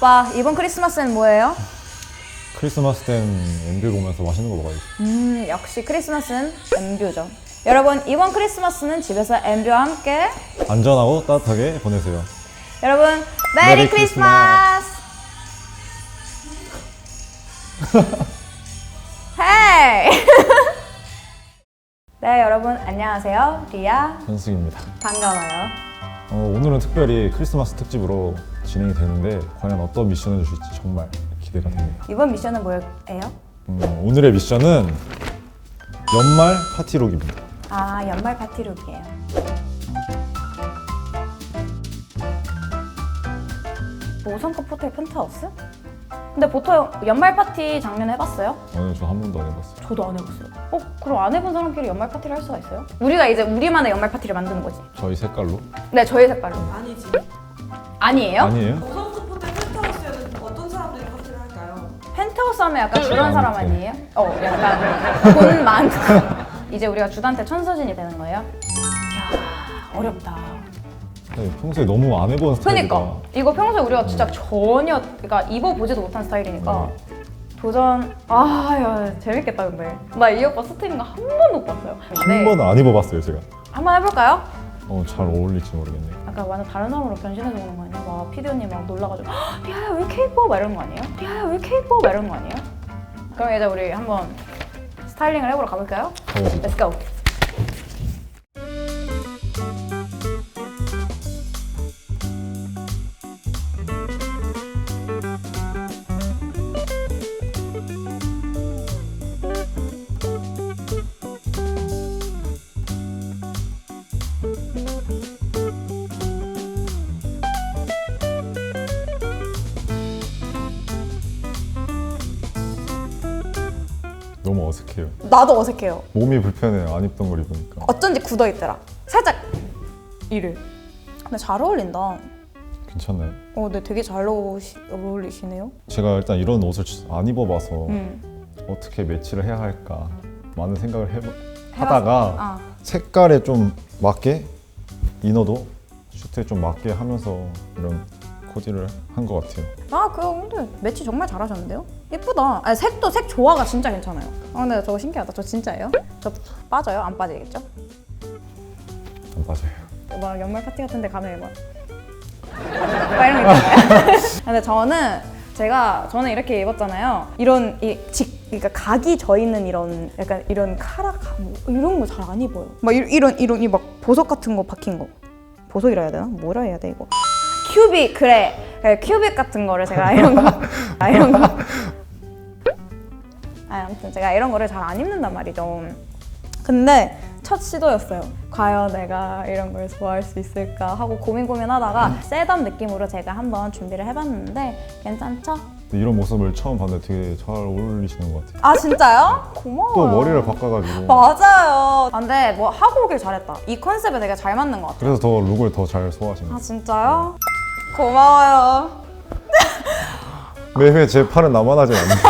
오빠 이번 크리스마스는 뭐예요? 크리스마스 땐 엠뷰 보면서 맛있는 거 먹어야지. 음 역시 크리스마스는 엠뷰죠. 여러분 이번 크리스마스는 집에서 엠뷰와 함께 안전하고 따뜻하게 보내세요. 여러분 메리 메리 크리스마스. 헤이. 네 여러분 안녕하세요 리아 현승입니다. 반가워요. 어, 오늘은 특별히 크리스마스 특집으로 진행이 되는데 과연 어떤 미션을 주실지 정말 기대가 됩니다. 이번 미션은 뭐예요? 음, 오늘의 미션은 연말 파티룩입니다. 아 연말 파티룩이에요. 뭐 5성급 호텔 펜트하우스? 근데 보통 연말 파티 작년에 해봤어요? 오늘 저한 번도 안 해봤어요. 저도 안 해봤어요. 어? 그럼 안 해본 사람끼리 연말 파티를 할 수가 있어요? 우리가 이제 우리만의 연말 파티를 만드는 거지. 저희 색깔로? 네, 저희 색깔로. 아니지. 아니에요? 아니에요? 고성급 호텔 펜트하우스에는 어떤 사람들이 파티를 할까요? 펜트하우스 하면 약간 그런 사람 주단태. 아니에요? 어, 약간 돈 많고. 이제 우리가 주단태 천서진이 되는 거예요? 이야, 어렵다. 네, 평소에 너무 안 해본 스타일이라 그니까 이거 평소에 우리가 진짜 전혀 그러니까 입어보지도 못한 스타일이니까 도전 아야 재밌겠다 근데 나 이 오빠 스트리밍 한 번도 못 봤어요 한 네. 번은 안 입어봤어요 제가. 한번 해볼까요? 어, 잘 어울릴지 모르겠네요. 약간 완전 다른 사람으로 변신해서 오는 거 아니야? 막 피디 언니 막 놀라가지고 "헉, 리아야 왜 예뻐? 막 이런 거 아니에요? 리아야 왜 예뻐? 막 이런 거 아니에요? 그럼 이제 우리 한번 스타일링을 해보러 가볼까요? 가보시죠. Let's go 너무 어색해요. 나도 어색해요 몸이 불편해요. 안 입던 걸 입으니까. 어쩐지 굳어 있더라 살짝 이를 근데 잘 어울린다 괜찮나요? 어, 네 되게 잘 어울리시, 어울리시네요 제가 일단 이런 옷을 안 입어봐서 음. 어떻게 매치를 해야 할까 많은 생각을 해보, 하다가 아. 색깔에 좀 맞게 이너도 슈트에 좀 맞게 하면서 이런 코디를 한 것 같아요. 아, 그거 근데 매치 정말 잘하셨는데요? 예쁘다. 아니, 색도 색 조화가 진짜 괜찮아요. 아, 근데 저거 신기하다. 저 진짜예요? 저 빠져요? 안 빠지겠죠? 안 맞아요. 막 연말 파티 같은 데 가면 막, 막 이런 거 있잖아요. 근데 저는 제가 저는 이렇게 입었잖아요. 이런 이 직, 그러니까 각이 져 있는 이런 약간 이런 카라 각뭐 이런 거 잘 안 입어요. 막 이- 이런 이런 이 막 보석 같은 거 박힌 거. 보석이라 해야 되나? 뭐라 해야 돼 이거? 큐빅 그래. 그래, 큐빅 같은 거를 제가 이런 거, 아 이런 거. 아, 아무튼 제가 이런 거를 잘 안 입는단 말이죠. 근데 첫 시도였어요. 과연 내가 이런 걸 좋아할 수 있을까 하고 고민 고민하다가 세단 느낌으로 제가 한번 준비를 해봤는데 괜찮죠? 이런 모습을 처음 봤는데 되게 잘 어울리시는 것 같아요. 아 진짜요? 고마워요. 또 머리를 바꿔가지고 맞아요. 아, 근데 뭐 하고 오길 잘했다. 이 컨셉에 되게 잘 맞는 것 같아. 그래서 더 룩을 더 잘 소화하시는 아것 진짜요? 고마워요. 매회 제 팔은 하진 않는데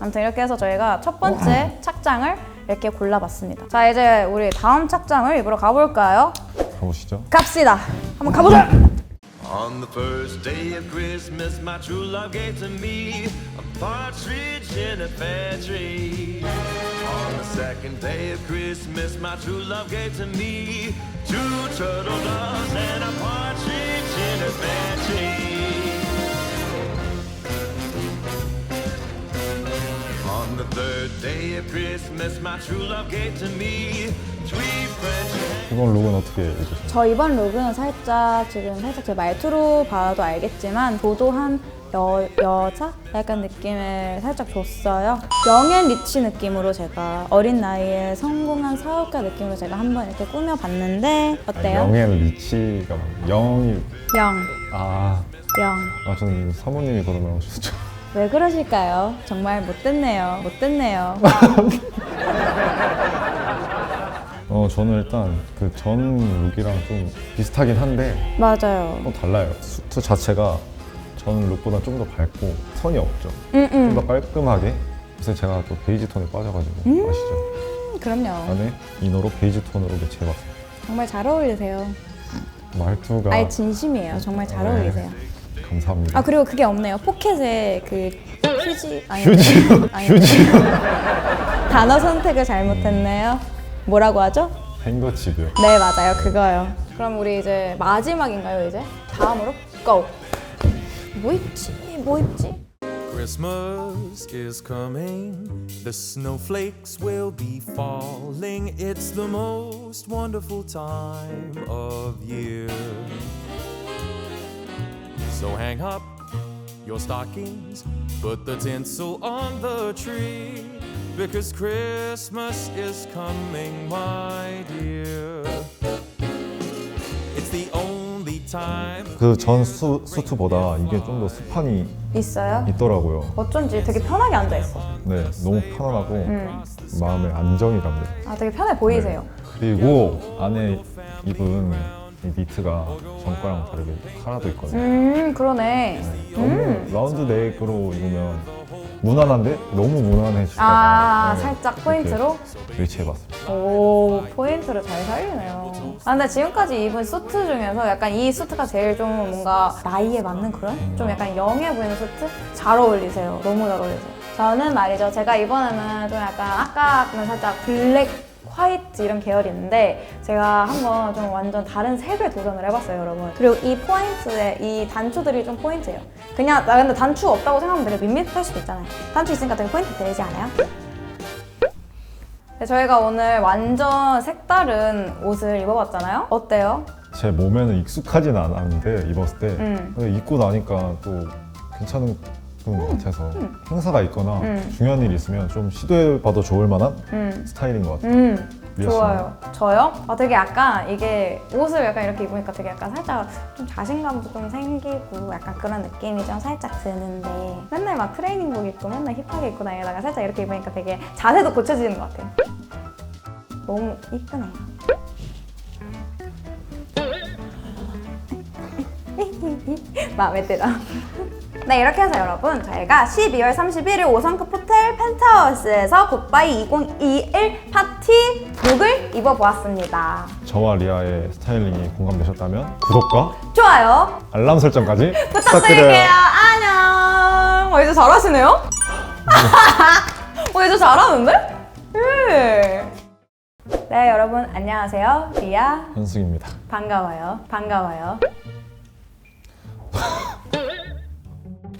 아무튼 이렇게 해서 저희가 첫 번째 착장을 이렇게 골라봤습니다. 자 이제 우리 다음 착장을 입으러 가볼까요? 가보시죠. 갑시다. 한번 가보자. On the first day of Christmas, my true love gave to me a partridge in a pear tree. On the second day of Christmas, my true love gave to me two turtle doves and a partridge in benefit. The third day of Christmas, my true love gave to me three French hens. 이번 룩은 어떻게 입으세요? 저 이번 룩은 살짝 지금 살짝 제 말투로 봐도 알겠지만 도도한 여, 여자? 약간 느낌을 살짝 줬어요. 영앤 리치 느낌으로 제가 어린 나이에 성공한 사업가 느낌으로 제가 한번 이렇게 꾸며봤는데 어때요? 영앤 리치가 영이 영, 아, 영. 아 저는 사모님이 말 하셨죠. 왜 그러실까요? 정말 못됐네요. 못됐네요. 어 저는 일단 그 전 룩이랑 좀 비슷하긴 한데 맞아요. 또 달라요. 수트 자체가 전 룩보다 좀 더 밝고 선이 없죠. 음, 좀 음. 더 깔끔하게. 그래서 제가 또 베이지 톤에 빠져가지고 아시죠? 그럼요. 안에 이너로 베이지 톤으로 매치해봤어요. 정말 잘 어울리세요. 말투가 아예 진심이에요. 정말 잘 네. 어울리세요. 감사합니다. 아 그리고 그게 없네요. 포켓에 그 휴지 아니 휴지, 아니, 휴지. 단어 선택을 잘못했네요. 뭐라고 하죠? 행거칩이요. 네 맞아요 그거요. 그럼 우리 이제 마지막인가요 이제? 다음으로 고. 뭐 입지? 뭐 입지? Christmas is coming. The snowflakes will be falling. It's the most wonderful time of year. So hang up your stockings, put the tinsel on the tree. Because Christmas is coming, my dear. It's the only time. 그 전 수트보다 이게 좀 더 스판이 있어요? 있더라고요. 어쩐지 되게 편하게 앉아 있어. 네, 너무 편안하고 음. 마음에 안정이 갑니다. 아 되게 편해 보이세요. 그리고 안에 입은 이 니트가 전과랑 다르게 카라도 있거든요. 음 그러네. 너무 라운드 넥으로 입으면 무난한데 너무 무난해질까 봐아 네, 살짝 포인트로? 일치해봤습니다. 오 포인트를 잘 살리네요. 아 근데 지금까지 입은 수트 중에서 약간 이 수트가 제일 좀 뭔가 나이에 맞는 그런 좀 약간 영해 보이는 수트 잘 어울리세요. 너무 잘 어울리세요. 저는 말이죠. 제가 이번에는 좀 약간 아까는 살짝 블랙 화이트 이런 계열이 있는데 제가 한번 좀 완전 다른 색을 도전을 해봤어요 여러분 그리고 이 포인트에 이 단추들이 좀 포인트예요 그냥 나 근데 단추 없다고 생각하면 되게 밋밋할 수도 있잖아요 단추 있으니까 되게 포인트 되지 않아요? 네, 저희가 오늘 완전 색다른 옷을 입어봤잖아요. 어때요? 제 몸에는 익숙하진 않았는데 입었을 때 음. 근데 입고 나니까 또 괜찮은 것 같아서 행사가 있거나 음. 중요한 일이 있으면 좀 시도해봐도 좋을 만한 음, 스타일인 것 같아요. 음. 좋아요. 저요? 아, 되게 약간 이게 옷을 약간 이렇게 입으니까 되게 약간 살짝 좀 자신감도 좀 생기고 약간 그런 느낌이 좀 살짝 드는데 맨날 막 트레이닝복 입고 맨날 힙하게 입고 다니다가 살짝 이렇게 입으니까 되게 자세도 고쳐지는 것 같아요. 너무 이쁘네요. 마음에 들어. 네, 이렇게 해서 여러분, 저희가 12월 31일 5성급 호텔 펜트하우스에서 굿바이 2021 파티 룩을 입어보았습니다. 저와 리아의 스타일링이 공감되셨다면 구독과 좋아요. 알람 설정까지 부탁드릴게요. 안녕. 어, 이제 잘하시네요? 어, 이제 잘하는데? 네. 네, 여러분, 안녕하세요. 리아. 현승입니다. 반가워요. 반가워요.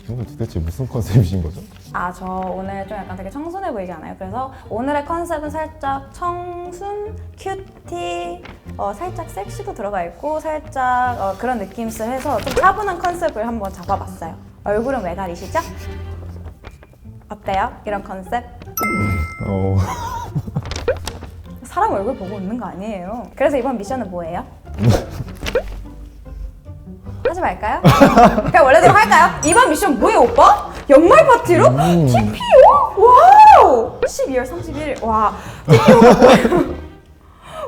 이건 도대체 무슨 컨셉이신 거죠? 아, 저 오늘 좀 약간 되게 청순해 보이지 않아요? 그래서 오늘의 컨셉은 살짝 청순, 큐티, 어, 살짝 섹시도 들어가 있고 살짝 어, 그런 느낌을 해서 좀 차분한 컨셉을 한번 잡아봤어요. 얼굴은 왜 가리시죠? 어때요? 이런 컨셉? 어, 사람 얼굴 보고 웃는 거 아니에요. 그래서 이번 미션은 뭐예요? 말까요? 그냥 원래대로 할까요? 이번 미션 뭐예요, 오빠? 연말 파티로? TPO? 와우! 12월 31일. 와, 뭐예요?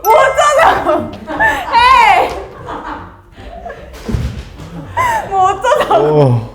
뭐 어쩌죠? 에이! 뭐 어쩌죠? 어. 어.